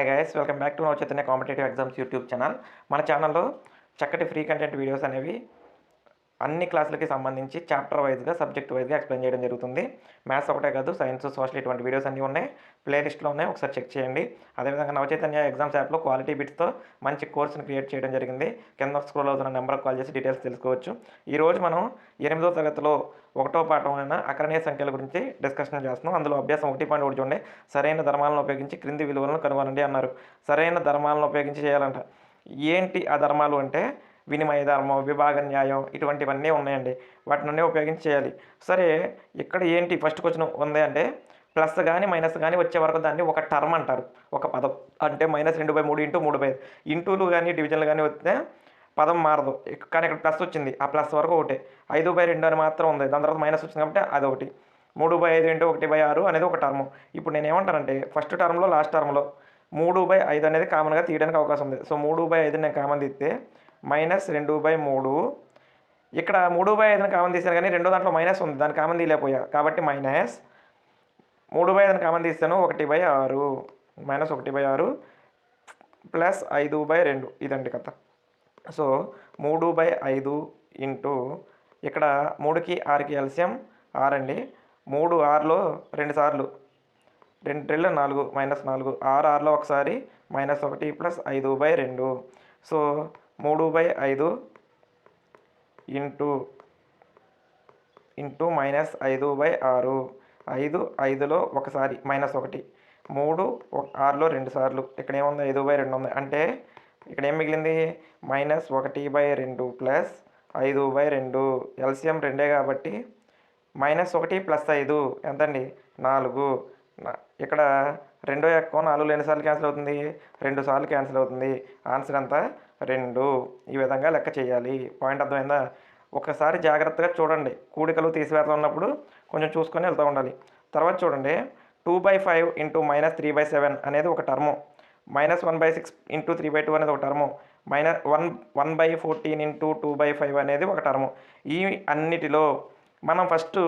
Hi guys welcome back to Nava Chaitanya competitive exams YouTube channel మన ఛానల్లో చక్కటి free content videos అనేవి అన్ని క్లాసులకి సంబంధించి చాప్టర్ వైజ్గా సబ్జెక్ట్ వైజ్గా ఎక్స్ప్లెయిన్ చేయడం జరుగుతుంది. మ్యాథ్స్ ఒకటే కాదు సైన్స్ సోషల్ ఇటువంటి వీడియోస్ అన్నీ ఉన్నాయి. ప్లేలిస్ట్లో ఉన్నాయి ఒకసారి చెక్ చేయండి. అదేవిధంగా నవచైతన్య ఎగ్జామ్స్ యాప్లో క్వాలిటీ బిట్స్తో మంచి కోర్సును క్రియేట్ చేయడం జరిగింది. కింద స్క్రోల్ అవుతున్న నెంబర్కి కాల్ చేసి డీటెయిల్స్ తెలుసుకోవచ్చు. ఈరోజు మనం ఎనిమిదో తరగతిలో ఒకటో పాఠమైన అకరణీయ సంఖ్యల గురించి డిస్కషన్ చేస్తున్నాం. అందులో అభ్యాసం ఒకటి పాయింట్ ఒకటి చూడండి. సరైన ధర్మాలను ఉపయోగించి క్రింది విలువలను కనుగొనండి అన్నారు. సరైన ధర్మాలను ఉపయోగించి చేయాలంట. ఏంటి ఆ ధర్మాలు అంటే వినిమయ ధర్మం విభాగ న్యాయం ఇటువంటివన్నీ ఉన్నాయండి. వాటినన్నీ ఉపయోగించి చేయాలి. సరే ఇక్కడ ఏంటి ఫస్ట్ క్వశ్చన్ ఉంది అంటే ప్లస్ కానీ మైనస్ కానీ వచ్చే వరకు దాన్ని ఒక టర్మ్ అంటారు. ఒక పదం. అంటే మైనస్ రెండు బై మూడు ఇంటూ మూడు బై ఐదు. ఇంటూలు కానీ డివిజన్లు కానీ వస్తే పదం మారదు. కానీ ఇక్కడ ప్లస్ వచ్చింది. ఆ ప్లస్ వరకు ఒకటే. ఐదు బై రెండు అని మాత్రం ఉంది. దాని తర్వాత మైనస్ వచ్చింది కాబట్టి అదొకటి మూడు బై ఐదు ఇంటూ ఒకటి బై ఆరు అనేది ఒక టర్మ్. ఇప్పుడు నేను ఏమంటానంటే ఫస్ట్ టర్మ్లో లాస్ట్ టర్మ్లో మూడు బై ఐదు అనేది కామన్గా తీయడానికి అవకాశం ఉంది. సో మూడు బై ఐదు నేను కామన్ తీస్తే మైనస్ రెండు బై మూడు. ఇక్కడ మూడు బై ఐదుని కామన్ తీశాను కానీ రెండో దాంట్లో మైనస్ ఉంది. దాన్ని కామన్ తీయలేకపోయా. కాబట్టి మైనస్ మూడు బై ఐదుని కామన్ తీస్తాను ఒకటి బై ఆరు. మైనస్ ఒకటి బై ఆరు ప్లస్ ఐదు బై రెండు. ఇదండి కథ. సో మూడు బై ఐదు ఇంటూ ఇక్కడ మూడుకి ఆరుకి ఎల్సియం ఆరు అండి. మూడు ఆరులో రెండు సార్లు. రెండు రెండు నాలుగు మైనస్ నాలుగు. ఆరు ఆరులో ఒకసారి మైనస్ ఒకటి ప్లస్ ఐదు బై రెండు. సో మూడు బై ఐదు ఇంటూ ఇంటూ మైనస్ ఐదు బై ఆరు. ఐదు ఐదులో ఒకసారి మైనస్ ఒకటి. మూడు ఒక- ఆరులో రెండు సార్లు. ఇక్కడ ఏముంది? ఐదు బై రెండు ఉంది. అంటే ఇక్కడ ఏం మిగిలింది? మైనస్ ఒకటి బై రెండు ప్లస్ ఐదు బై రెండు. ఎల్సిఎం రెండే కాబట్టి మైనస్ ఒకటి ప్లస్ ఐదు. ఎంతండి? నాలుగు. ఇక్కడ రెండో ఎక్కువ నాలుగు ఎన్నిసార్లు క్యాన్సిల్ అవుతుంది. రెండు సార్లు క్యాన్సిల్ అవుతుంది. ఆన్సర్ అంతా రెండు ఈ విధంగా లెక్క చేయాలి. పాయింట్ అర్థమైందా? ఒకసారి జాగ్రత్తగా చూడండి. కూడికలు తీసివేతలు ఉన్నప్పుడు కొంచెం చూసుకొని వెళ్తూ ఉండాలి. తర్వాత చూడండి. Two by five into minus three by seven అనేది ఒక term minus one by six into three by two అనేది ఒక term minus one one by fourteen into two by five అనేది ఒక టర్ము ఈ అన్నిటిలో మనం ఫస్ట్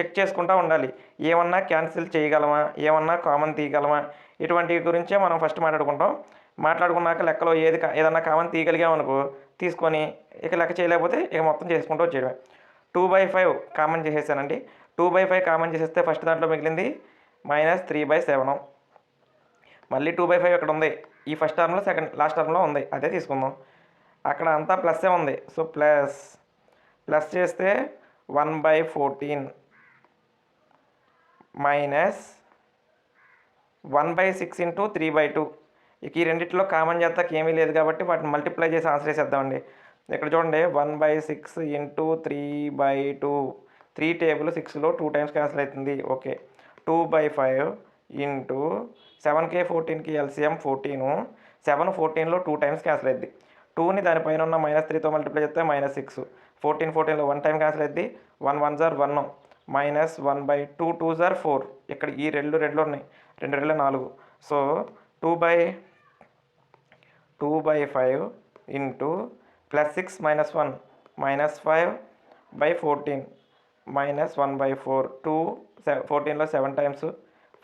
చెక్ చేసుకుంటూ ఉండాలి. ఏమన్నా క్యాన్సిల్ చేయగలమా? ఏమన్నా కామన్ తీయగలమా? ఇటువంటి గురించే మనం ఫస్ట్ మాట్లాడుకుంటాం. మాట్లాడుకున్నాక లెక్కలో ఏది కా- ఏదన్నా కామన్ తీయగలిగామనుకో తీసుకొని ఇక లెక్క చేయలేకపోతే ఇక మొత్తం చేసుకుంటూ వచ్చేయడమే. టూ బై ఫైవ్ కామన్ చేసేసానండి. టూ బై ఫైవ్ కామన్ చేసేస్తే ఫస్ట్ దాంట్లో మిగిలింది మైనస్ త్రీ బై సెవెన్. మళ్ళీ టూ బై ఫైవ్ ఇక్కడ ఉంది ఈ ఫస్ట్ టర్మ్లో సెకండ్ లాస్ట్ టర్మ్లో ఉంది. అదే తీసుకుందాం. అక్కడ అంతా ప్లస్సే ఉంది. సో ప్లస్ ప్లస్ చేస్తే one by fourteen minus one by six into three by two. ఇక ఈ రెండిట్లో కామన్ చేస్తాకి ఏమీ లేదు కాబట్టి వాటిని మల్టిప్లై చేసి ఆన్సర్ చేసేద్దామండి. ఇక్కడ చూడండి one by six into three by two. Three table సిక్స్లో టూ టైమ్స్ క్యాన్సిల్ అవుతుంది. Okay. Two by five into seven కే ఫోర్టీన్కి ఎల్సిఎం ఫోర్టీను. సెవెన్ ఫోర్టీన్లో టూ టైమ్స్ క్యాన్సిల్ అయింది టూని దానిపైన ఉన్న మైనస్ త్రీతో మల్టిప్లై చేస్తే మైనస్ సిక్స్. ఫోర్టీన్ ఫోర్టీన్లో వన్ టైం క్యాన్సిల్ అయింది one one jar one. Minus one by two two jar four. ఇక్కడ ఈ రెండు రెండు ఉన్నాయి. రెండు రెండు నాలుగు. So two by two by five into plus six minus one minus five by fourteen minus one by four two ఫోర్టీన్లో seven times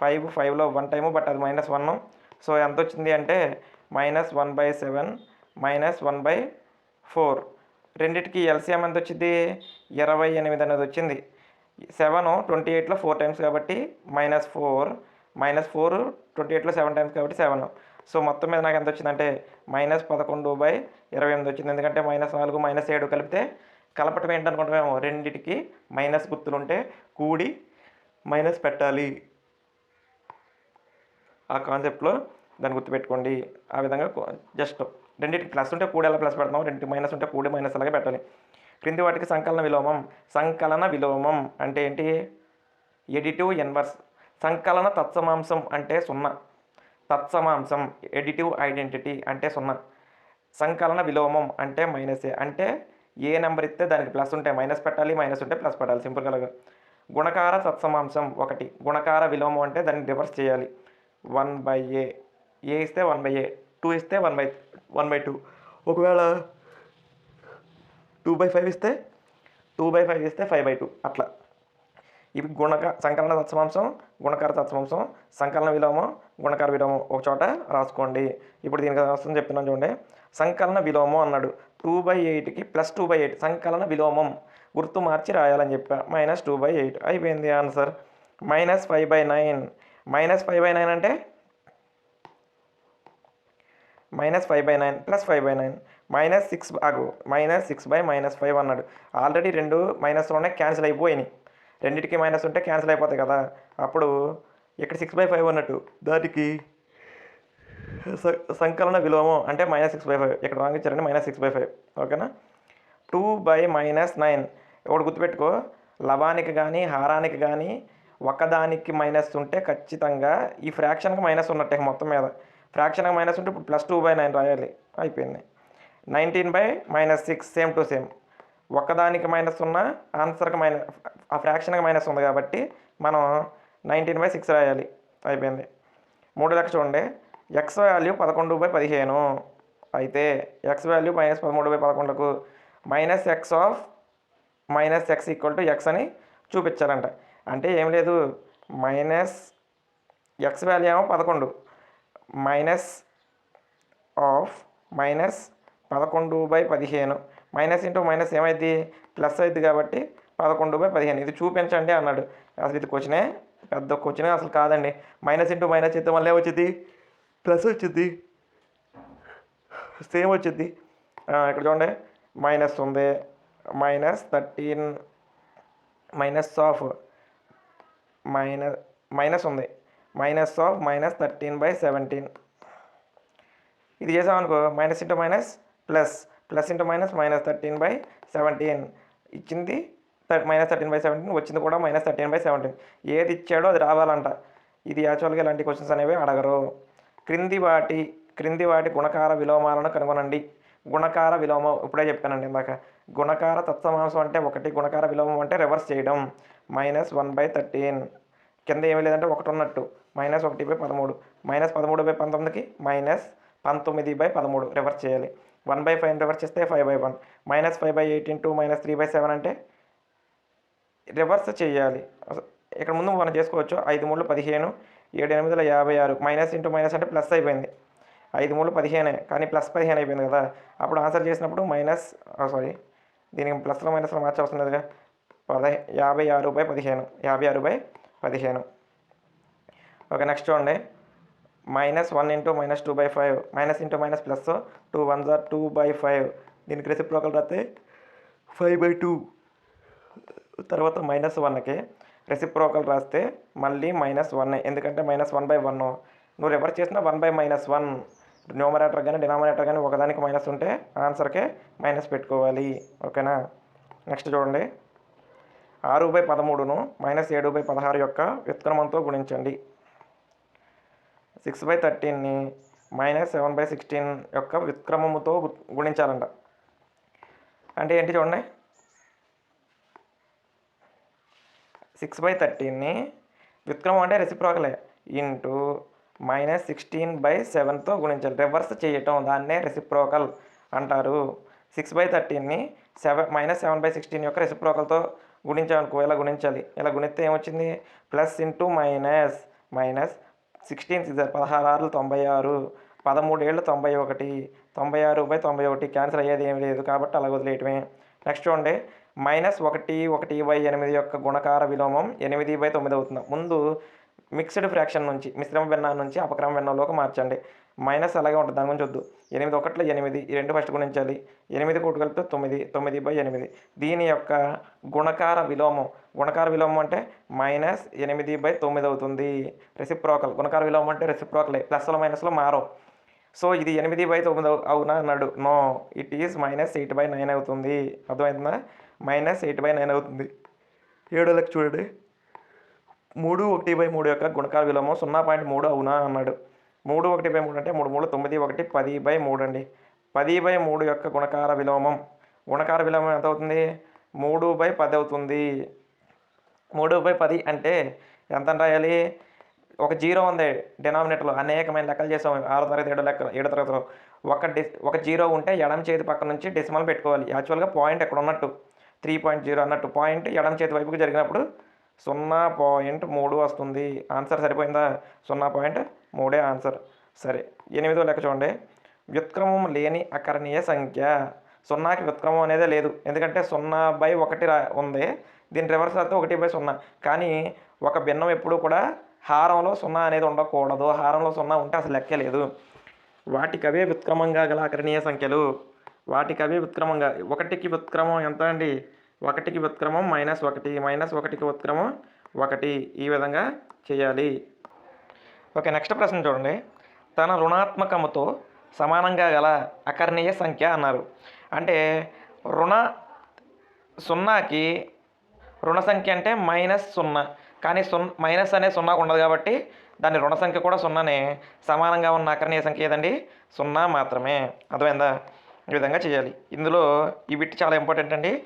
five ఫైవ్లో వన్ టైము బట్ అది మైనస్ వన్ సో ఎంత వచ్చింది అంటే minus one by seven minus one by four రెండిటికి LCM ఎంత వచ్చింది ఇరవై ఎనిమిది అనేది వచ్చింది. సెవెన్ ట్వంటీ ఎయిట్లో ఫోర్ టైమ్స్ కాబట్టి minus four minus four twenty ఎయిట్లో సెవెన్ టైమ్స్ కాబట్టి సెవెన్ సో మొత్తం మీద నాకు ఎంత వచ్చిందంటే మైనస్ పదకొండు బై ఇరవై ఎనిమిది వచ్చింది. ఎందుకంటే మైనస్ నాలుగు మైనస్ ఏడు కలిపితే కలపటం ఏంటనుకుంటామేమో రెండిటికి మైనస్ గుర్తులుంటే కూడి మైనస్ పెట్టాలి. ఆ కాన్సెప్ట్లో దాన్ని గుర్తుపెట్టుకోండి. ఆ విధంగా జస్ట్ రెండింటికి ప్లస్ ఉంటే కూడి ఎలా ప్లస్ పెడతాం రెండింటికి మైనస్ ఉంటే కూడి మైనస్ అలాగే పెట్టాలి. క్రింది వాటికి సంకలన విలోమం. సంకలన విలోమం అంటే ఏంటి? Additive inverse. సంకలన తత్సమాంసం అంటే సున్నా. తత్సమాంసం ఎడిటివ్ ఐడెంటిటీ అంటే సున్నా. సంకలన విలోమం అంటే మైనసే. అంటే ఏ నెంబర్ ఇస్తే దానికి ప్లస్ ఉంటే మైనస్ పెట్టాలి మైనస్ ఉంటే ప్లస్ పెట్టాలి సింపుల్గా గుణకార తత్సమాంసం ఒకటి. గుణకార విలోమం అంటే దాన్ని రివర్స్ చేయాలి. One by A. ఏ ఇస్తే వన్ బై ఏ. టూ ఇస్తే one by one by two. ఒకవేళ టూ బై ఫైవ్ ఇస్తే టూ బై ఫైవ్ ఇస్తే ఫైవ్ బై టూ. అట్లా. ఇవి గుణక సంకలన తత్సమాంశం గుణకార తత్సమాంశం సంకలన విలోమం గుణకార విలోమం ఒక చోట రాసుకోండి. ఇప్పుడు దీనికి వస్తుంది చెప్తున్నాను చూడండి. సంకలన విలోమం అన్నాడు. టూ బై ఎయిట్కి ప్లస్ టూ బై ఎయిట్ సంకలన విలోమం. గుర్తు మార్చి రాయాలని చెప్పా. మైనస్ టూ బై ఎయిట్ అయిపోయింది answer minus five by nine minus five by nine అంటే? Minus five by nine plus five by nine minus six ఆగు. Minus six by minus five అన్నాడు. ఆల్రెడీ రెండు మైనస్లోనే క్యాన్సిల్ అయిపోయినాయి. రెండింటికి మైనస్ ఉంటే cancel అయిపోతాయి కదా. అప్పుడు ఇక్కడ సిక్స్ బై ఫైవ్ అన్నట్టు. దానికి సంకలన విలోమం అంటే మైనస్ సిక్స్ బై ఫైవ్ ఇక్కడ రాంగ్ ఇచ్చారండి మైనస్ సిక్స్ బై ఫైవ్ ఓకేనా టూ బై మైనస్ నైన్ ఒకటి గుర్తుపెట్టుకో. లవానికి కానీ హారానికి కానీ ఒకదానికి మైనస్ ఉంటే ఖచ్చితంగా ఈ ఫ్రాక్షన్కి మైనస్ ఉన్నట్టే మొత్తం మీద. ఫ్రాక్షన్కి మైనస్ ఉంటే ఇప్పుడు ప్లస్ టూ బై నైన్ రాయాలి. అయిపోయింది. Nineteen by minus six same to same ఒకదానికి మైనస్ ఉన్న ఆన్సర్కి మైనస్ ఆ ఫ్రాక్షన్కి మైనస్ ఉంది కాబట్టి మనం నైన్టీన్ బై సిక్స్ రాయాలి. అయిపోయింది. మూడు లక్ష చూడండి. ఎక్స్ వాల్యూ పదకొండు బై పదిహేను. అయితే ఎక్స్ వాల్యూ మైనస్ పదమూడు by పదకొండుకు minus X of minus X equal to X అని చూపించారంట. అంటే ఏం లేదు. మైనస్ ఎక్స్ వాల్యూ ఏమో పదకొండు. మైనస్ ఆఫ్ మైనస్ పదకొండు బై పదిహేను. మైనస్ ఇంటూ మైనస్ ఏమైంది ప్లస్ అయింది కాబట్టి పదకొండు బై పదిహేను. ఇది చూపించండి అన్నాడు. అసలు ఇది క్వశ్చనే పెద్ద క్వశ్చనే అసలు కాదండి. మైనస్ ఇంటూ మైనస్ చేస్తే మళ్ళీ వచ్చింది ప్లస్ వచ్చింది సేమ్ వచ్చింది ఇక్కడ చూడండి. మైనస్ ఉంది. Minus thirteen minus of minus minus ఉంది. Minus of minus thirteen by seventeen. ఇది చేసామనుకో minus into minus plus plus into minus minus thirteen by seventeen. ఇచ్చింది మైనస్ థర్టీన్ బై సెవెంటీన్ వచ్చింది కూడా మైనస్ థర్టీన్ బై సెవెంటీన్. ఏది ఇచ్చాడో అది రావాలంట. ఇది యాక్చువల్గా ఇలాంటి క్వశ్చన్స్ అనేవి అడగరు. క్రింది వాటి క్రింది వాటి గుణకార విలోమాలను కనుగొనండి. గుణకార విలోమం ఇప్పుడే చెప్పానండి ఇందాక. గుణకార తత్సమాంసం అంటే ఒకటి గుణకార విలోమం అంటే రివర్స్ చేయడం. Minus one by thirteen. కింద ఏమీ లేదంటే ఒకటి ఉన్నట్టు. మైనస్ ఒకటి బై పదమూడు. మైనస్ పదమూడు బై పంతొమ్మిదికి మైనస్ పంతొమ్మిది బై పదమూడు. రివర్స్ చేయాలి. వన్ బై ఫైవ్ రివర్స్ చేస్తే five by one minus five by eight into minus three by seven అంటే రివర్స్ చేయాలి. ఇక్కడ ముందు మనం చేసుకోవచ్చు. ఐదు మూడు పదిహేను ఏడు ఎనిమిదిల యాభై ఆరు. మైనస్ ఇంటూ మైనస్ అంటే ప్లస్ అయిపోయింది. ఐదు మూడు పదిహేనే కానీ ప్లస్ పదిహేను అయిపోయింది కదా. అప్పుడు ఆన్సర్ చేసినప్పుడు మైనస్ సారీ దీనికి ప్లస్లో మైనస్లో మార్చవలసిన లేదుగా పద యాభై ఆరు బై పదిహేను. యాభై ఆరు బై పదిహేను. ఓకే నెక్స్ట్ చూడండి. Minus one into minus two by five minus into minus plus two one jar two by five దీనికి రెసిప్రోకల్ రాస్తే ఫైవ్ బై టూ తర్వాత మైనస్ వన్కి రెసిప్రోకల్ రాస్తే మళ్ళీ మైనస్ వన్ ఎందుకంటే మైనస్ వన్ బై వన్ నువ్వు reverse చేసినా one by minus one numerator కానీ డినామినేటర్ కానీ ఒకదానికి మైనస్ ఉంటే ఆన్సర్కే మైనస్ పెట్టుకోవాలి. ఓకేనా? నెక్స్ట్ చూడండి. ఆరు బై పదమూడును మైనస్ ఏడు బై పదహారు యొక్క వ్యుత్క్రమంతో గుణించండి. సిక్స్ బై థర్టీన్ని మైనస్ సెవెన్ బై సిక్స్టీన్ యొక్క వ్యుత్క్రమముతో గుణించాలంట. అంటే ఏంటి చూడండి. సిక్స్ బై థర్టీన్ని వ్యుత్క్రమం అంటే రెసిప్రోకలే ఇంటూ మైనస్ సిక్స్టీన్ బై సెవెన్తో గుణించాలి. రివర్స్ చేయటం దాన్నే రెసిప్రోకల్ అంటారు. Six by థర్టీన్ని seven minus seven by sixteen యొక్క రెసిప్రోకల్తో గుణించాలనుకో ఇలా గుణించాలి? ఇలా గుణిస్తే ఏమొచ్చింది? Plus into minus minus sixteen six పదహారు ఆరులు తొంభై ఆరు పదమూడు ఏళ్ళు తొంభై ఒకటి తొంభై ఆరు బై తొంభై ఒకటి క్యాన్సిల్ అయ్యేది ఏమి లేదు కాబట్టి అలా వదిలేయటమే. నెక్స్ట్ చూడండి మైనస్ ఒకటి ఒకటి బై ఎనిమిది యొక్క గుణకార విలోమం ఎనిమిది బై తొమ్మిది అవుతుంది. ముందు మిక్స్డ్ ఫ్రాక్షన్ నుంచి మిశ్రమ భిన్నా నుంచి అపక్రమ భిన్నంలోకి మార్చండి. మైనస్ అలాగే ఉంటుంది దాని గురించి వద్దు. ఎనిమిది ఒకట్ల ఎనిమిది ఈ రెండు ఫస్ట్ గుణించాలి. ఎనిమిది కోటి కలిపితే తొమ్మిది తొమ్మిది బై ఎనిమిది. దీని యొక్క గుణకార విలోమం గుణకార విలోమం అంటే మైనస్ ఎనిమిది బై తొమ్మిది అవుతుంది. రెసిప్రోకల్ గుణకార విలోమం అంటే రెసిప్రోకలే ప్లస్లో మైనస్లో మారో సో ఇది ఎనిమిది బై తొమ్మిది అవునా? అన్నాడు. No. It is minus eight by nine అవుతుంది. అర్థమవుతుందా మైనస్ ఎయిట్ బై నైన్ అవుతుంది. ఏడు లెక్క చూడండి. మూడు ఒకటి బై మూడు యొక్క గుణకార విలోమం సున్నా పాయింట్ మూడు అవునా? అన్నాడు. మూడు ఒకటి బై మూడు అంటే మూడు మూడు తొమ్మిది ఒకటి పది బై మూడు అండి. పది బై మూడు యొక్క గుణకార విలోమం. గుణకార విలోమం ఎంత అవుతుంది మూడు బై పది అవుతుంది. మూడు బై పది అంటే ఎంత రాయాలి? ఒక జీరో ఉంది డినామినేటర్లో. అనేకమైన లెక్కలు చేసాం. ఆరో తరగతి ఏడో లెక్క ఏడో తరగతిలో. ఒక డి ఒక జీరో ఉంటే ఎడమ చేతి పక్క నుంచి డెసిమల్ పెట్టుకోవాలి. యాక్చువల్గా పాయింట్ ఎక్కడ ఉన్నట్టు? త్రీ పాయింట్ జీరో అన్నట్టు. పాయింట్ ఎడమ చేతి వైపుకి జరిగినప్పుడు సున్నా పాయింట్ మూడు వస్తుంది. ఆన్సర్ సరిపోయిందా? సున్నా పాయింట్ మూడే ఆన్సర్ సరే ఎనిమిదో లెక్క చూడండి. వ్యుత్క్రమం లేని అకరణీయ సంఖ్య. సున్నాకి వ్యుత్క్రమం అనేదే లేదు. ఎందుకంటే సున్నా బై ఒకటి రా ఉంది. దీని రివర్స్ అయితే ఒకటి బై సున్నా. కానీ ఒక భిన్నం ఎప్పుడు కూడా హారంలో సున్నా అనేది ఉండకూడదు. హారంలో సున్నా ఉంటే అసలు లెక్కే లేదు. వాటికవే వ్యుత్క్రమంగా గల అకరణీయ సంఖ్యలు. వాటికవే వ్యుత్క్రమంగా ఒకటికి వ్యుత్క్రమం ఎంత అండి? ఒకటికి వ్యుత్క్రమం మైనస్ ఒకటి. మైనస్ ఒకటికి వ్యుత్క్రమం ఒకటి. ఈ విధంగా చేయాలి. ఓకే నెక్స్ట్ ప్రశ్న చూడండి. తన రుణాత్మకముతో సమానంగా గల అకర్ణీయ సంఖ్య అన్నారు. అంటే రుణ సున్నాకి రుణ సంఖ్య అంటే మైనస్ సున్నా. కానీ సున్ మైనస్ అనే సున్నాకు ఉండదు కాబట్టి దాని రుణ సంఖ్య కూడా సున్నానే. సమానంగా ఉన్న అకర్ణీయ సంఖ్య ఏదండి? సున్నా మాత్రమే. అర్థమైందా? ఈ విధంగా చేయాలి. ఇందులో ఈ బిట్ చాలా ఇంపార్టెంట్ అండి.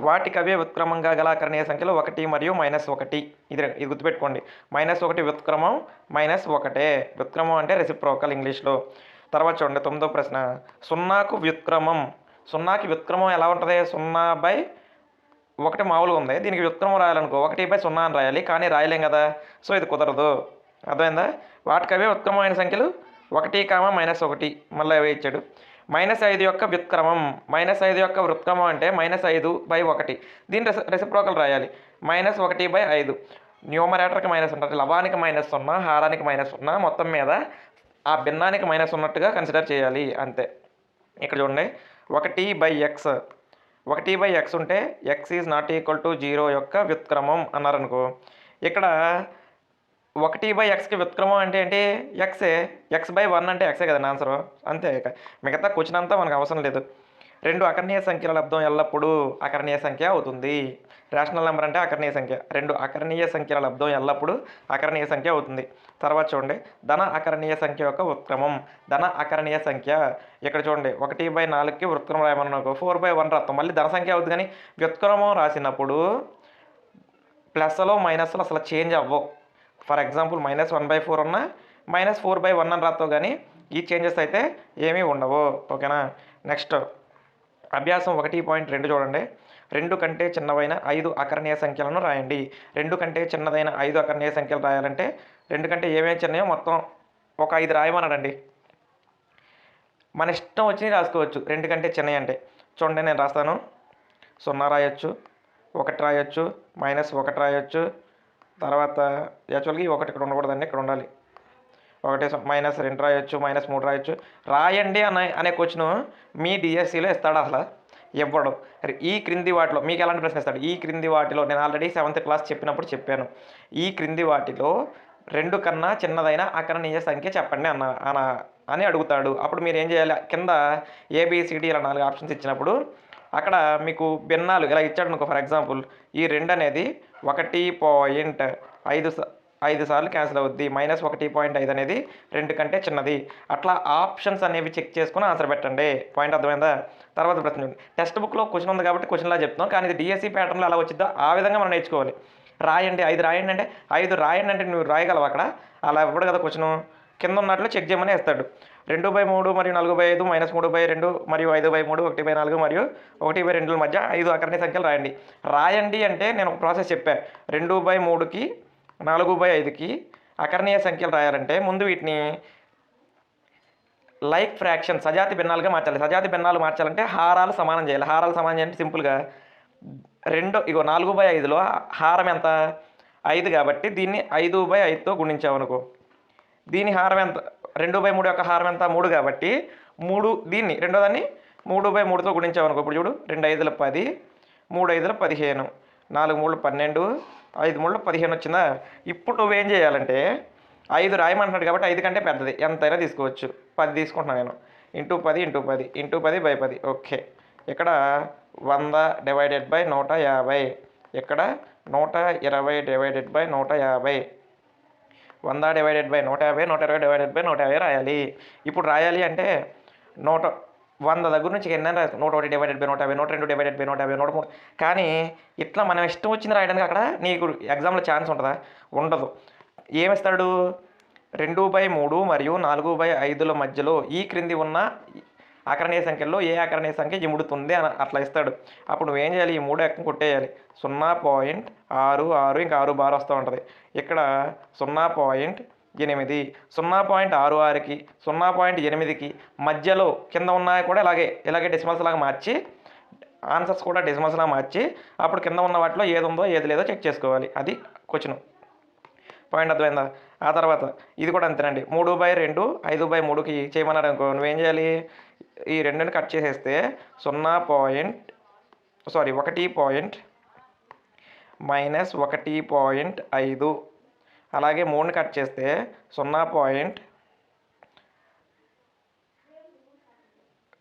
వాటికవే అవే వ్యుత్క్రమంగా గల కరణీయ సంఖ్యలు ఒకటి మరియు మైనస్ ఒకటి. ఇది ఇది గుర్తుపెట్టుకోండి. మైనస్ ఒకటి వ్యుత్క్రమం మైనస్ ఒకటే. వ్యుత్క్రమం అంటే రెసిప్రోకల్ ఇంగ్లీష్లో తర్వాత చూడండి తొమ్మిదో ప్రశ్న. సున్నాకు వ్యుత్క్రమం. సున్నాకి వ్యుత్క్రమం ఎలా ఉంటుంది? సున్నా బై ఒకటి మామూలుగా ఉంది. దీనికి వ్యుత్క్రమం రాయాలనుకో. ఒకటి బై సున్నా అని రాయాలి కానీ రాయలేం కదా. సో ఇది కుదరదు. అర్థమైందా? వాటికవే ఉత్క్రమమైన సంఖ్యలు ఒకటి కామ మైనస్ ఒకటి. మళ్ళీ అవే ఇచ్చాడు. మైనస్ ఐదు యొక్క వ్యుత్క్రమం. మైనస్ ఐదు యొక్క వృత్క్రమం అంటే మైనస్ ఐదు బై ఒకటి. దీని రెసి రెసిప్రోకల్ రాయాలి. మైనస్ ఒకటి బై ఐదు. న్యూమరేటర్కి మైనస్ ఉంటుంది. లవానికి మైనస్ సున్నా హారానికి మైనస్ సున్నా మొత్తం మీద ఆ భిన్నానికి మైనస్ ఉన్నట్టుగా కన్సిడర్ చేయాలి. అంతే. ఇక్కడ చూడండి. ఒకటి బై ఎక్స్. ఒకటి బై ఎక్స్ ఉంటే X is not equal to zero యొక్క వ్యుత్క్రమం అన్నారనుకో ఇక్కడ ఒకటి బై ఎక్స్కి వ్యుత్క్రమం అంటే ఏంటి ఎక్సే ఎక్స్ బై వన్ అంటే ఎక్సే కదండి ఆన్సర్ అంతే మిగతా క్వశ్చన్ అంతా మనకు అవసరం లేదు. రెండు అకర్ణీయ సంఖ్యల లబ్ధం ఎల్లప్పుడూ అకర్ణీయ సంఖ్య అవుతుంది. రేషనల్ నెంబర్ అంటే అకర్ణీయ సంఖ్య. రెండు అకర్ణీయ సంఖ్యల లబ్ధం ఎల్లప్పుడూ అకర్ణీయ సంఖ్య అవుతుంది. తర్వాత చూడండి. ధన అకర్ణీయ సంఖ్య యొక్క ఉత్క్రమం ధన అకర్ణీయ సంఖ్య. ఇక్కడ చూడండి. ఒకటి బై నాలుగుకి వృత్క్రమం రాయమన్నాను ఫోర్ బై వన్ రాస్తాం. మళ్ళీ ధన సంఖ్య అవుతుంది కానీ వ్యుత్క్రమం రాసినప్పుడు ప్లస్లో మైనస్లో అసలు చేంజ్ అవ్వవు. For example minus one by four ఉన్న మైనస్ ఫోర్ బై వన్ అని రాస్తావు కానీ ఈ చేంజెస్ అయితే ఏమీ ఉండవు. ఓకేనా? నెక్స్ట్ అభ్యాసం ఒకటి పాయింట్ రెండు చూడండి. రెండు కంటే చిన్నవైన ఐదు అకరణీయ సంఖ్యలను రాయండి. రెండు కంటే చిన్నదైన ఐదు అకరణీయ సంఖ్యలు రాయాలంటే రెండు కంటే ఏమేమి చిన్నయో మొత్తం ఒక ఐదు రాయమన్నాడండి. మన ఇష్టం వచ్చినవి రాసుకోవచ్చు. రెండు కంటే చిన్నవి అంటే చూడండి నేను రాస్తాను. సున్నా రాయొచ్చు ఒకటి రాయొచ్చు మైనస్ ఒకటి రాయొచ్చు తర్వాత యాక్చువల్గా ఈ ఒకటి ఇక్కడ ఉండకూడదండి ఇక్కడ ఉండాలి. ఒకటే మైనస్ రెండు రాయొచ్చు మైనస్ మూడు రాయొచ్చు. రాయండి అనే అనే క్వశ్చన్ మీ డిఎస్సిలో ఇస్తాడు అసలు? ఇవ్వడు ఈ క్రింది వాటిలో మీకు ఎలాంటి ప్రశ్న ఇస్తాడు? ఈ క్రింది వాటిలో నేను ఆల్రెడీ సెవెంత్ క్లాస్ చెప్పినప్పుడు చెప్పాను. ఈ క్రింది వాటిలో రెండు కన్నా చిన్నదైన అకరణీయ సంఖ్య చెప్పండి అన్న అన అని అడుగుతాడు. అప్పుడు మీరు ఏం చేయాలి? కింద ఏబిసిడి ఇలా నాలుగు ఆప్షన్స్ ఇచ్చినప్పుడు అక్కడ మీకు భిన్నాలు ఇలా ఇచ్చాడు అనుకో ఫర్ ఎగ్జాంపుల్ ఈ రెండు అనేది ఒకటి పాయింట్ ఐదు స- ఐదు సార్లు క్యాన్సిల్ అవుద్ది. మైనస్ ఒకటి పాయింట్ ఐదు అనేది రెండు కంటే చిన్నది. అట్లా ఆప్షన్స్ అనేవి చెక్ చేసుకుని ఆన్సర్ పెట్టండి. పాయింట్ అర్థమైందా? తర్వాత ప్రశ్న టెక్స్ట్ బుక్లో క్వశ్చన్ ఉంది కాబట్టి క్వశ్చన్లా చెప్తాం కానీ ఇది డిఎస్సి ప్యాటర్న్లో ఎలా వచ్చిద్దో ఆ విధంగా మనం నేర్చుకోవాలి. రాయండి. ఐదు రాయండి అంటే ఐదు రాయండి అంటే నువ్వు రాయగలవు అక్కడ? అలా ఇవ్వడు కదా క్వశ్చన్. కింద ఉన్నట్లు చెక్ చేయమని వేస్తాడు. రెండు బై మూడు మరియు నాలుగు బై ఐదు మైనస్ మూడు బై రెండు మరియు ఐదు బై మూడు ఒకటి బై నాలుగు మరియు ఒకటి బై రెండుల మధ్య ఐదు అకరణి సంఖ్యలు రాయండి. రాయండి అంటే నేను ఒక ప్రాసెస్ చెప్పాను రెండు బై మూడుకి నాలుగు బై ఐదుకి అకరణీయ సంఖ్యలు రాయాలంటే ముందు వీటిని లైక్ ఫ్రాక్షన్ సజాతి భిన్నాలుగా మార్చాలి. సజాతి భిన్నాలు మార్చాలంటే హారాలు సమానం చేయాలి. హారాలు సమానం చేయాలంటే సింపుల్గా రెండు ఇగో నాలుగు బై ఐదులో హారం ఎంత? ఐదు కాబట్టి దీన్ని ఐదు బై ఐదుతో గుణించామనుకో. దీని హారం ఎంత? రెండు బై మూడు యొక్క హారం ఎంత? మూడు కాబట్టి మూడు దీన్ని రెండో దాన్ని మూడు బై మూడుతో గుణించామనుకో ఇప్పుడు చూడు రెండు ఐదుల పది మూడు ఐదుల పదిహేను నాలుగు మూడు పన్నెండు ఐదు మూడు పదిహేను వచ్చిందా? ఇప్పుడు నువ్వేం చేయాలంటే ఐదు రాయమంటున్నాడు కాబట్టి ఐదు కంటే పెద్దది. ఎంతైనా తీసుకోవచ్చు. పది తీసుకుంటున్నాను నేను. ఇంటూ పది ఇంటూ పది. ఇంటూ పది బై పది. ఓకే. ఇక్కడ వంద డివైడెడ్ బై నూట యాభై. ఇక్కడ నూట ఇరవై డివైడెడ్ బై నూట యాభై. వంద డివైడెడ్ బై నూట యాభై నూట ఇరవై డివైడెడ్ బై నూట యాభై రాయాలి. ఇప్పుడు రాయాలి అంటే నూట వంద దగ్గర నుంచి ఎన్ని రాయాలి నూట ఒకటి డివైడెడ్ బై నూట యాభై నూట రెండు డివైడెడ్ బై నూట యాభై నూట మూడు. కానీ ఇట్లా మనం ఇష్టం వచ్చింది రాయడానికి అక్కడ నీకు ఎగ్జామ్లో ఛాన్స్ ఉంటుందా? ఉండదు. ఏమిస్తాడు? రెండు బై మూడు మరియు నాలుగు బై ఐదుల మధ్యలో ఈ క్రింది ఉన్న అకరణీయ సంఖ్యల్లో ఏ అకరణీయ సంఖ్య ఇముడుతుంది అని అట్లా ఇస్తాడు. అప్పుడు నువ్వేం చేయాలి? ఈ మూడు ఎక్కం కొట్టేయాలి. సున్నా పాయింట్ ఆరు ఆరు ఇంకా ఆరు బార్ వస్తూ ఉంటుంది. ఇక్కడ సున్నా పాయింట్ ఎనిమిది సున్నా పాయింట్ ఆరు ఆరుకి సున్నా పాయింట్ ఎనిమిదికి మధ్యలో కింద ఉన్నాయి కూడా ఇలాగే ఇలాగే డెసిమల్స్ లాగా మార్చి ఆన్సర్స్ కూడా డెసిమల్స్లా మార్చి అప్పుడు కింద ఉన్న వాటిలో ఏది ఉందో ఏది లేదో చెక్ చేసుకోవాలి. అది క్వశ్చన్. పాయింట్ అర్థమైందా? ఆ తర్వాత ఇది కూడా అంతేనండి. మూడు బై రెండు ఐదు బై మూడుకి చేయమన్నాడు అనుకో నువ్వేం చేయాలి? ఈ రెండుని కట్ చేసేస్తే సున్నా పాయింట్ సారీ ఒకటి పాయింట్ మైనస్ ఒకటి పాయింట్ ఐదు. అలాగే మూడుని కట్ చేస్తే సున్నా పాయింట్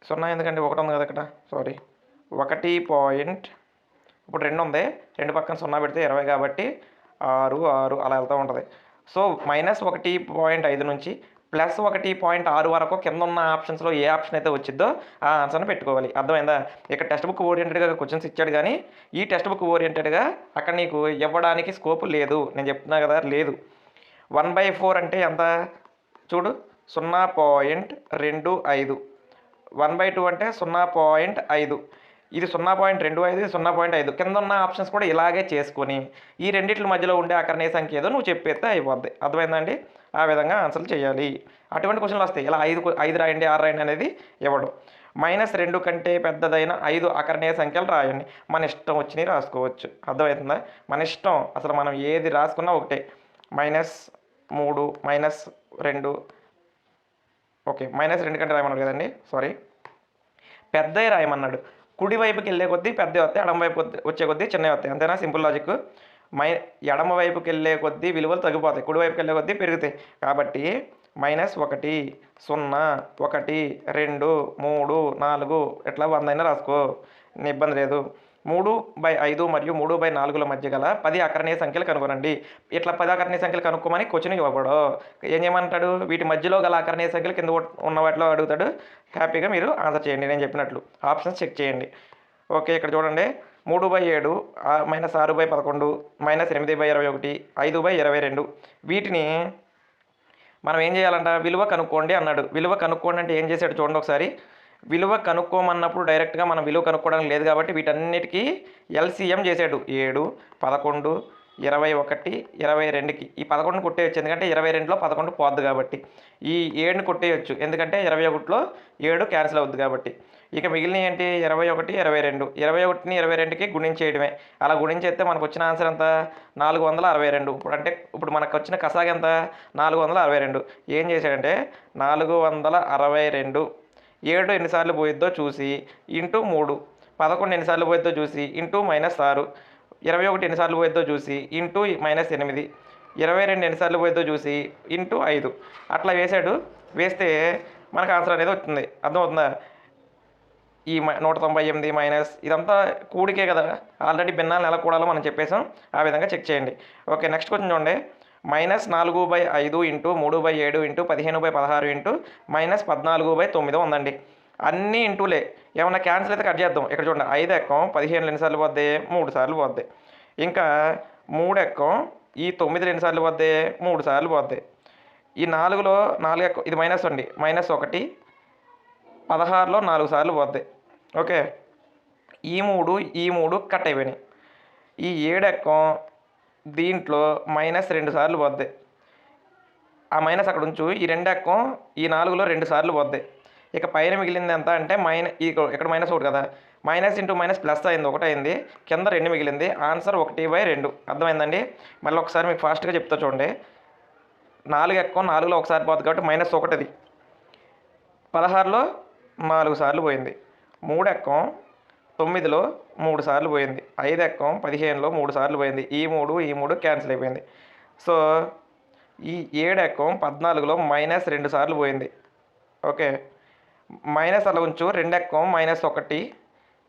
సున్నా ఎందుకంటే ఒకటి ఉంది కదా ఇక్కడ సారీ. ఒకటి పాయింట్ ఇప్పుడు రెండు ఉంది. రెండు పక్కన సున్నా పెడితే ఇరవై కాబట్టి ఆరు ఆరు అలా వెళ్తూ ఉంటుంది. సో మైనస్ ఒకటి పాయింట్ ఐదు నుంచి ప్లస్ ఒకటి పాయింట్ ఆరు వరకు కింద ఉన్న ఆప్షన్స్లో ఏ ఆప్షన్ అయితే వచ్చిందో ఆ ఆన్సర్ని పెట్టుకోవాలి. అర్థమైందా? ఇక్కడ టెక్స్ట్ బుక్ ఓరియంటెడ్గా క్వశ్చన్స్ ఇచ్చాడు కానీ ఈ టెక్స్ట్ బుక్ ఓరియంటెడ్గా అక్కడ నీకు ఇవ్వడానికి స్కోప్ లేదు. నేను చెప్తున్నా కదా లేదు. వన్ బై ఫోర్ అంటే ఎంత? చూడు సున్నా పాయింట్ రెండు ఐదు. వన్ బై టూ అంటే సున్నా పాయింట్ ఐదు. ఇది సున్నా పాయింట్ రెండు ఐదు ఇది సున్నా పాయింట్ ఐదు. కింద ఉన్న ఆప్షన్స్ కూడా ఇలాగే చేసుకొని ఈ రెండిట్ల మధ్యలో ఉండే అక్కడనే సంఖ్య ఏదో నువ్వు చెప్పేస్తే అయిపోద్ది. అర్థమైందండి ఆ విధంగా ఆన్సర్లు చేయాలి. అటువంటి క్వశ్చన్లు వస్తాయి. ఇలా ఐదు ఐదు రాయండి ఆరు రాయండి అనేది ఇవ్వడం మైనస్ రెండు కంటే పెద్దదైన ఐదు అకరణీయ సంఖ్యలు రాయండి. మన ఇష్టం వచ్చినవి రాసుకోవచ్చు. అర్థమవుతుందా? మన ఇష్టం అసలు మనం ఏది రాసుకున్నా ఒకటే. మైనస్ మూడు మైనస్ రెండు. ఓకే మైనస్ రెండు కంటే రాయమన్నాడు కదండి. సారీ పెద్దవి రాయమన్నాడు. కుడి వైపుకి వెళ్ళే కొద్దీ పెద్దవి వస్తాయి ఎడమ వైపు వచ్చే కొద్దీ చిన్నవి వస్తాయి. అంతేనా? Simple logic. మై ఎడమ వైపుకి వెళ్ళే కొద్దీ విలువలు తగ్గిపోతాయి కుడివైపుకి వెళ్ళే కొద్దీ పెరుగుతాయి. కాబట్టి మైనస్ ఒకటి సున్నా ఒకటి రెండు మూడు నాలుగు ఇట్లా వంద అయినా రాసుకో ఇబ్బంది లేదు. మూడు బై ఐదు మరియు మూడు బై నాలుగుల మధ్య గల పది అకరణీయ సంఖ్యలు కనుగొనండి. ఇట్లా పది అకరణీయ సంఖ్యలు కనుక్కోమని క్వశ్చన్ ఇవ్వబడు ఏం చేయమంటాడు? వీటి మధ్యలో గల అకరణీయ సంఖ్యలు కింద ఉన్న వాటిలో అడుగుతాడు. హ్యాపీగా మీరు ఆన్సర్ చేయండి. నేను చెప్పినట్లు. ఆప్షన్స్ చెక్ చేయండి. ఓకే ఇక్కడ చూడండి. మూడు బై ఏడు మైనస్ ఆరు బై పదకొండు మైనస్ ఎనిమిది బై ఇరవై ఒకటి ఐదు బై ఇరవై రెండు. వీటిని మనం ఏం చేయాలంట? విలువ కనుక్కోండి అన్నాడు. విలువ కనుక్కోండి అంటే ఏం చేశాడు చూడండి ఒకసారి. విలువ కనుక్కోమన్నప్పుడు డైరెక్ట్గా మనం విలువ కనుక్కోవడానికి లేదు కాబట్టి వీటన్నిటికీ ఎల్సీఎం చేశాడు. ఏడు పదకొండు ఇరవై ఒకటి ఇరవై రెండుకి ఈ పదకొండు కొట్టేయచ్చు. ఎందుకంటే ఇరవై రెండులో పదకొండు పోద్ది కాబట్టి. ఈ ఏడుని కొట్టేయచ్చు. ఎందుకంటే ఇరవై ఒకటిలో ఏడు క్యాన్సిల్ అవుద్ది కాబట్టి. ఇక మిగిలిన ఏంటి? ఇరవై ఒకటి ఇరవై రెండు. ఇరవై ఒకటిని ఇరవై రెండుకి గుణించేయడమే. అలా గుణించేస్తే మనకు వచ్చిన ఆన్సర్ ఎంత? నాలుగు వందల అరవై రెండు. ఇప్పుడు అంటే ఇప్పుడు మనకు వచ్చిన కసాగ ఎంత? నాలుగు వందల అరవై రెండు. ఏం చేశాడంటే నాలుగు వందల అరవై రెండు. ఏడు ఎన్నిసార్లు పోయిద్దో చూసి ఇంటూ మూడు. పదకొండు ఎన్నిసార్లు పోయిద్దో చూసి ఇంటూ మైనస్ ఆరు. ఇరవై ఒకటి ఎన్నిసార్లు పోయిద్దో చూసి ఇంటూ మైనస్ ఎనిమిది ఇరవై రెండు ఎన్నిసార్లు పోయిద్దో చూసి ఇంటూ ఐదు. అట్లా వేసాడు వేస్తే మనకు ఆన్సర్ అనేది వచ్చింది అర్థమవుతుందా? ఈ నూట తొంభై ఎనిమిది మైనస్ ఇదంతా కూడికే కదా. ఆల్రెడీ భిన్నాలు ఎలా కూడాలో మనం చెప్పేసాం ఆ విధంగా చెక్ చేయండి. ఓకే నెక్స్ట్ క్వశ్చన్ చూడండి. మైనస్ నాలుగు బై ఐదు ఇంటూ మూడు బై ఏడు ఇంటూ పదిహేను బై పదహారు ఇంటూ మైనస్ పద్నాలుగు బై తొమ్మిది ఉందండి అన్నీ ఇంటూలే ఏమన్నా క్యాన్సిల్ అయితే కట్ చేద్దాం. ఇక్కడ చూడండి ఐదు ఎక్కం పదిహేను ఎన్నిసార్లు పోద్ది మూడు సార్లు పోద్ది. ఇంకా మూడు ఎక్కం ఈ తొమ్మిది ఎన్నిసార్లు పోద్ది మూడు సార్లు పోద్ది. ఈ నాలుగులో నాలుగు ఎక్కం ఇది మైనస్ అండి. మైనస్ ఒకటి పదహారులో నాలుగు సార్లు పోద్ది. ఓకే? ఈ మూడు ఈ మూడు కట్ అయిపోయినాయి. ఈ ఏడెక్కం దీంట్లో మైనస్ రెండు సార్లు పోద్ది. ఆ మైనస్ అక్కడ ఉంచు ఈ రెండు ఎక్కం ఈ నాలుగులో రెండు సార్లు పోద్ది. ఇక పైన మిగిలింది ఎంత అంటే మైన ఇక్కడ మైనస్ ఒకటి కదా. మైనస్ ఇంటూ మైనస్ ప్లస్ అయింది ఒకటి అయింది. కింద రెండు మిగిలింది. ఆన్సర్ ఒకటి బై రెండు. అర్థమైందండి? మళ్ళీ ఒకసారి మీకు ఫాస్ట్గా చెప్తా చూడండి. నాలుగు ఎక్కం నాలుగులో ఒకసారి పోతుంది కాబట్టి మైనస్ ఒకటిది. పదహారులో నాలుగు సార్లు పోయింది. మూడు ఎక్కం తొమ్మిదిలో మూడు సార్లు పోయింది. ఐదు ఎక్కం పదిహేనులో మూడు సార్లు పోయింది. ఈ మూడు ఈ మూడు క్యాన్సిల్ అయిపోయింది. సో ఈ ఏడు ఎక్కం పద్నాలుగులో మైనస్ రెండు సార్లు పోయింది. ఓకే. మైనస్ అలా ఉంచు రెండెక్కం మైనస్ ఒకటి.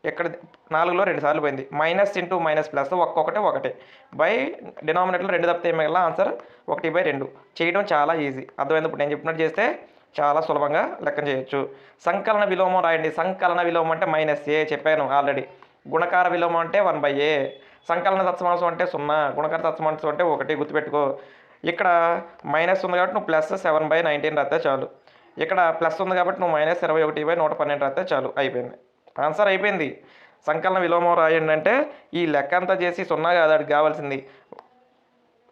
ఇక్కడ నాలుగులో రెండు సార్లు పోయింది. మైనస్ ఇంటూ మైనస్ ప్లస్ ఒక్కొక్కటి ఒకటే. బై డినామినేటర్లో రెండు తప్పితే మిగిలిన ఆన్సర్? ఒకటి బై రెండు. చేయడం చాలా ఈజీ. అర్థమైంది? ఇప్పుడు నేను చెప్పినట్టు చేస్తే చాలా సులభంగా లెక్కన చేయొచ్చు. సంకలన విలోమం రాయండి. సంకలన విలోమం అంటే మైనస్ ఏ చెప్పాను ఆల్రెడీ. గుణకార విలోమం అంటే వన్ బై ఏ. సంకలన తత్సమాంశం అంటే సున్నా. గుణకార తత్సమాంశం అంటే ఒకటి. గుర్తుపెట్టుకో. ఇక్కడ మైనస్ ఉంది కాబట్టి నువ్వు ప్లస్ సెవెన్ బై నైన్టీన్ రాస్తే చాలు. ఇక్కడ ప్లస్ ఉంది కాబట్టి నువ్వు మైనస్ ఇరవై ఒకటి బై నూట పన్నెండు రాస్తే చాలు అయిపోయింది. ఆన్సర్ అయిపోయింది. సంకలన విలోమం రాయండి అంటే ఈ లెక్క అంతా చేసి సున్నా కాదు కావాల్సింది.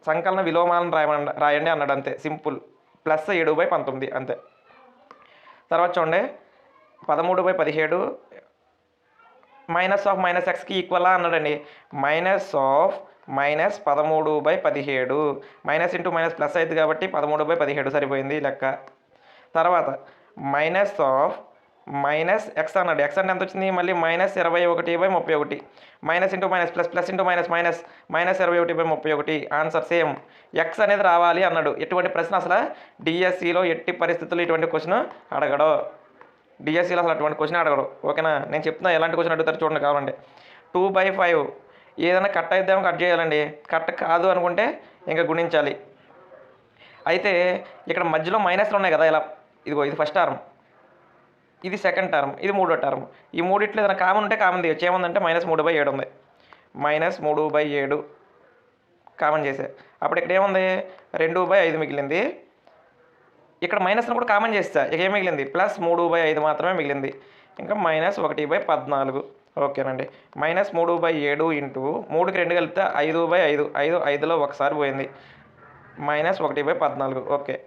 సంకలన విలోమాలను రాయమండి రాయండి అన్నాడు అంతే సింపుల్. ప్లస్ ఏడు బై పంతొమ్మిది అంతే. తర్వాత చూడండి పదమూడు బై పదిహేడు మైనస్ ఆఫ్ మైనస్ ఎక్స్కి ఈక్వలా అన్నాడండి. మైనస్ ఆఫ్ మైనస్ పదమూడు బై పదిహేడు. మైనస్ ఇంటూ మైనస్ ప్లస్ అయింది కాబట్టి పదమూడు బై పదిహేడు సరిపోయింది ఈ లెక్క. తర్వాత మైనస్ ఆఫ్ మైనస్ ఎక్స్ అన్నాడు. ఎక్స్ అంటే ఎంత వచ్చింది మళ్ళీ మైనస్ ఇరవై ఒకటి బై ముప్పై ఒకటి. Minus into minus plus plus into minus minus minus ఇరవై ఒకటి బై ముప్పై ఒకటి. ఆన్సర్ సేమ్ ఎక్స్ అనేది రావాలి అన్నాడు. ఎటువంటి ప్రశ్న? అసలు డిఎస్సిలో ఎట్టి పరిస్థితుల్లో ఇటువంటి క్వశ్చన్ అడగడు. డిఎస్సిలో అసలు అటువంటి క్వశ్చన్ అడగడు. ఓకేనా నేను చెప్తున్నా ఎలాంటి క్వశ్చన్ అడుగుతారు చూడండి కావాలండి టూ బై ఫైవ్ ఏదైనా కట్ అయిద్దామో కట్ చేయాలండి. కట్ కాదు అనుకుంటే ఇంకా గుణించాలి. అయితే ఇక్కడ మధ్యలో మైనస్లు ఉన్నాయి కదా ఇలా ఇదిగో ఇది ఫస్ట్ టర్మ్ ఇది సెకండ్ టర్మ్ ఇది మూడో టర్మ్ ఈ మూడిట్లో ఏదైనా కామన్ ఉంటే కామన్ తీయచ్చు. ఏముందంటే మైనస్ మూడు బై ఏడు ఉంది. మైనస్ మూడు బై ఏడు కామన్ చేసే. అప్పుడు ఇక్కడ ఏముంది? రెండు బై ఐదు మిగిలింది. ఇక్కడ మైనస్ని కూడా కామన్ చేస్తా. ఇక ఏం మిగిలింది? ప్లస్ మూడు బై ఐదు మాత్రమే మిగిలింది. ఇంకా మైనస్ ఒకటి బై పద్నాలుగు. ఓకేనండి. మైనస్ మూడు బై ఏడు ఇంటూ మూడుకి రెండు కలిపితే ఐదు బై ఐదు. ఐదు ఐదులో ఒకసారి పోయింది. మైనస్ ఒకటి బై పద్నాలుగు. ఓకే.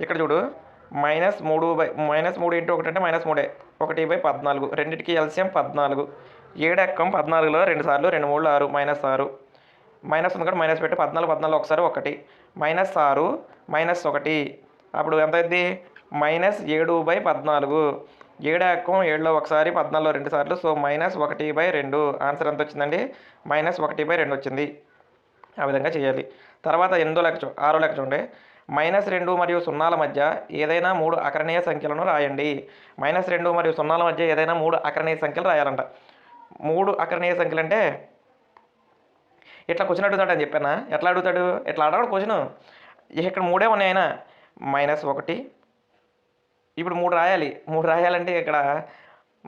ఇక్కడ చూడు. మైనస్ మూడు బై మైనస్ మూడు ఇంటూ ఒకటి అంటే మైనస్ మూడే. ఒకటి బై పద్నాలుగు. రెండింటికి ఎల్సిఎం పద్నాలుగు. ఏడు ఎక్కం పద్నాలుగులో రెండు సార్లు రెండు మూడు ఆరు మైనస్ ఆరు. మైనస్ ఉంది కూడా మైనస్ పెట్టి పద్నాలుగు పద్నాలుగు ఒకసారి ఒకటి. మైనస్ ఆరు మైనస్ ఒకటి. అప్పుడు ఎంత అయింది? మైనస్ ఏడు బై పద్నాలుగు. ఏడు ఎక్కం ఏడులో ఒకసారి పద్నాలుగులో రెండు సార్లు. సో మైనస్ ఒకటి బై రెండు. ఆన్సర్ ఎంత వచ్చిందండి? మైనస్ ఒకటి బై రెండు వచ్చింది. ఆ విధంగా చేయాలి. తర్వాత ఎనిమిదో లెక్క చూ ఆరో లెక్క చూడండి. మైనస్ రెండు మరియు సున్నాల మధ్య ఏదైనా మూడు అకరణీయ సంఖ్యలను రాయండి. మైనస్ రెండు మరియు సున్నాల మధ్య ఏదైనా మూడు అకరణీయ సంఖ్యలు రాయాలంట. మూడు అకరణీయ సంఖ్యలు అంటే ఇట్లా క్వశ్చన్ అడుగుతాడు అని చెప్పానా? ఎట్లా అడుగుతాడు? ఎట్లా అడగడు క్వశ్చన్? ఇక్కడ మూడే ఉన్నాయి ఆయన మైనస్ ఒకటి. ఇప్పుడు మూడు రాయాలి. మూడు రాయాలంటే ఇక్కడ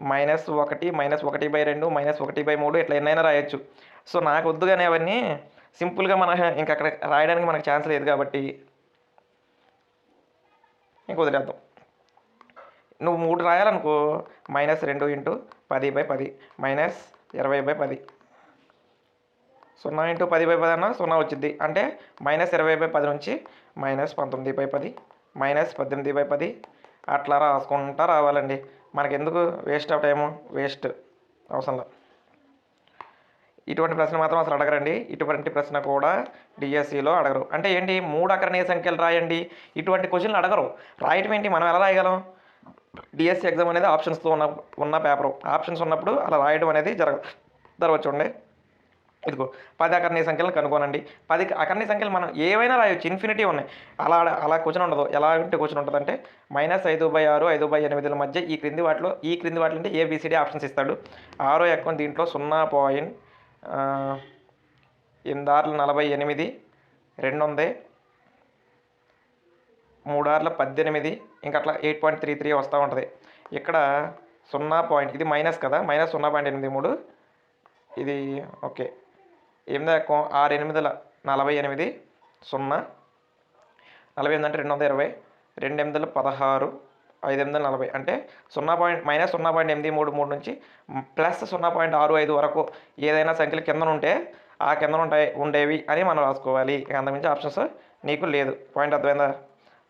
మైనస్ ఒకటి మైనస్ ఒకటి బై రెండు మైనస్ ఒకటి బై మూడు ఇట్లా ఎన్నైనా రాయొచ్చు. సో నాకు వద్దుగానే అవన్నీ సింపుల్గా మన ఇంకా అక్కడ రాయడానికి మనకు ఛాన్స్ లేదు కాబట్టి ఇంక వదిలేద్దాం నువ్వు మూడు రాయాలనుకో మైనస్ రెండు ఇంటూ పది బై పది మైనస్ ఇరవై బై పది. సున్నా ఇంటూ పది బై పది అన్న సున్నా వచ్చింది అంటే మైనస్ ఇరవై బై పది నుంచి మైనస్ పంతొమ్మిది బై పది మైనస్ పద్దెనిమిది బై పది. అట్లా రాసుకుంటా రావాలండి. మనకెందుకు వేస్ట్ ఆఫ్ టైము వేస్ట్ అవసరంలో ఇటువంటి ప్రశ్న మాత్రం అసలు అడగరండి. ఇటువంటి ప్రశ్న కూడా డిఎస్సిలో అడగరు. అంటే ఏంటి? మూడు అకరణీయ సంఖ్యలు రాయండి. ఇటువంటి క్వశ్చన్లు అడగరు. రాయటం ఏంటి? మనం ఎలా రాయగలం? డిఎస్సి ఎగ్జామ్ అనేది ఆప్షన్స్తో ఉన్న ఉన్న పేపర్ ఆప్షన్స్ ఉన్నప్పుడు అలా రాయడం అనేది జరగ జరగచ్చు అండి ఇదిగో పది అకర్ణీయ సంఖ్యలను కనుగొనండి. పది అకర్ణీయ సంఖ్యలు మనం ఏవైనా రాయొచ్చు. ఇన్ఫినిటీ ఉన్నాయి. అలా అలా క్వశ్చన్ ఉండదు. ఎలా ఉంటే క్వశ్చన్ ఉంటుంది అంటే మైనస్ ఐదు బై ఆరు ఐదు బై ఎనిమిదిల మధ్య ఈ క్రింది వాటిలో ఈ క్రింది వాటిలో అంటే ఏబిసిడి ఆప్షన్స్ ఇస్తాడు. ఆరో ఎక్కువ దీంట్లో సున్నా పాయింట్ ఎనిమిదార్లు నలభై ఎనిమిది రెండు ఉంది మూడార్ల పద్దెనిమిది ఇంకా అట్లా ఎయిట్ పాయింట్ త్రీ త్రీ వస్తూ ఉంటుంది. ఇక్కడ సున్నా పాయింట్ ఇది మైనస్ కదా మైనస్ సున్నా పాయింట్ ఎనిమిది మూడు. ఇది ఓకే. ఎనిమిది ఎక్కువ ఆరు ఎనిమిదిల నలభై ఎనిమిది సున్నా. నలభై ఎనిమిది అంటే రెండు వందల ఇరవై. రెండు ఎనిమిదిల పదహారు. ఐదు ఎనిమిది నలభై అంటే సున్నా పాయింట్ మైనస్ సున్నా పాయింట్ ఎనిమిది మూడు మూడు నుంచి ప్లస్ సున్నా పాయింట్ ఆరు ఐదు వరకు ఏదైనా సంఖ్యలు కింద ఉంటే ఆ కింద ఉంటాయి ఉండేవి అని మనం రాసుకోవాలి. ఇక అంతకుమించి ఆప్షన్స్ నీకు లేదు. పాయింట్ అర్థమైందా?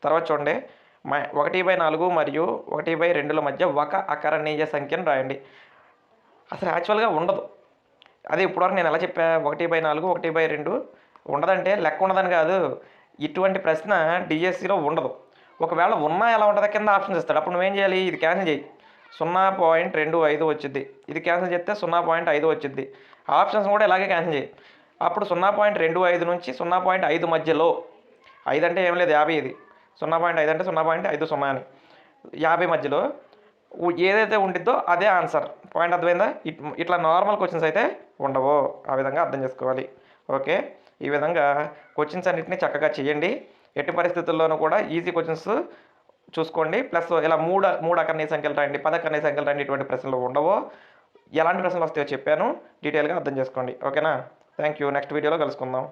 తర్వాత చూడండి. మై ఒకటి బై నాలుగు మరియు ఒకటి బై రెండుల మధ్య ఒక అకరణీయ సంఖ్యను రాయండి. అసలు యాక్చువల్గా ఉండదు. అదే ఇప్పటివరకు నేను ఎలా చెప్పా? ఒకటి బై నాలుగు ఒకటి బై రెండు ఉండదంటే లెక్క ఉండదని కాదు. ఇటువంటి ప్రశ్న డిఎస్సిలో ఉండదు. ఒకవేళ ఉన్నా ఎలా ఉంటుందో కింద ఆప్షన్స్ ఇస్తాడు. అప్పుడు నువ్వేం చేయాలి? ఇది క్యాన్సిల్ చేయి. సున్నా పాయింట్ రెండు ఐదు వచ్చింది ఇది క్యాన్సిల్ చేస్తే సున్నా పాయింట్ ఐదు వచ్చింది ఆప్షన్స్ కూడా ఇలాగే క్యాన్సిల్ చేయి. అప్పుడు సున్నా పాయింట్ రెండు ఐదు నుంచి సున్నా పాయింట్ ఐదు మధ్యలో ఐదు అంటే ఏం లేదు యాభై ఇది. సున్నా పాయింట్ ఐదు అంటే సున్నా పాయింట్ ఐదు సున్నా అని. యాభై మధ్యలో ఏదైతే ఉండిద్దో అదే ఆన్సర్ పాయింట్ అర్థమైందా? ఇట్ ఇట్లా నార్మల్ క్వశ్చన్స్ అయితే ఉండవు. ఆ విధంగా అర్థం చేసుకోవాలి. ఓకే? ఈ విధంగా క్వశ్చన్స్ అన్నింటినీ చక్కగా చేయండి. ఎట్టి పరిస్థితుల్లోనూ కూడా ఈజీ క్వశ్చన్స్ చూసుకోండి. ప్లస్ ఇలా మూడు మూడు అకర్ణీయ సంఖ్యలు రండి పద అకర్ణీయ సంఖ్యలు రండి ఇటువంటి ప్రశ్నలు ఉండవు. ఎలాంటి ప్రశ్నలు వస్తాయో చెప్పాను. డీటెయిల్గా అర్థం చేసుకోండి. ఓకేనా థ్యాంక్ యూ నెక్స్ట్ వీడియోలో కలుసుకుందాం.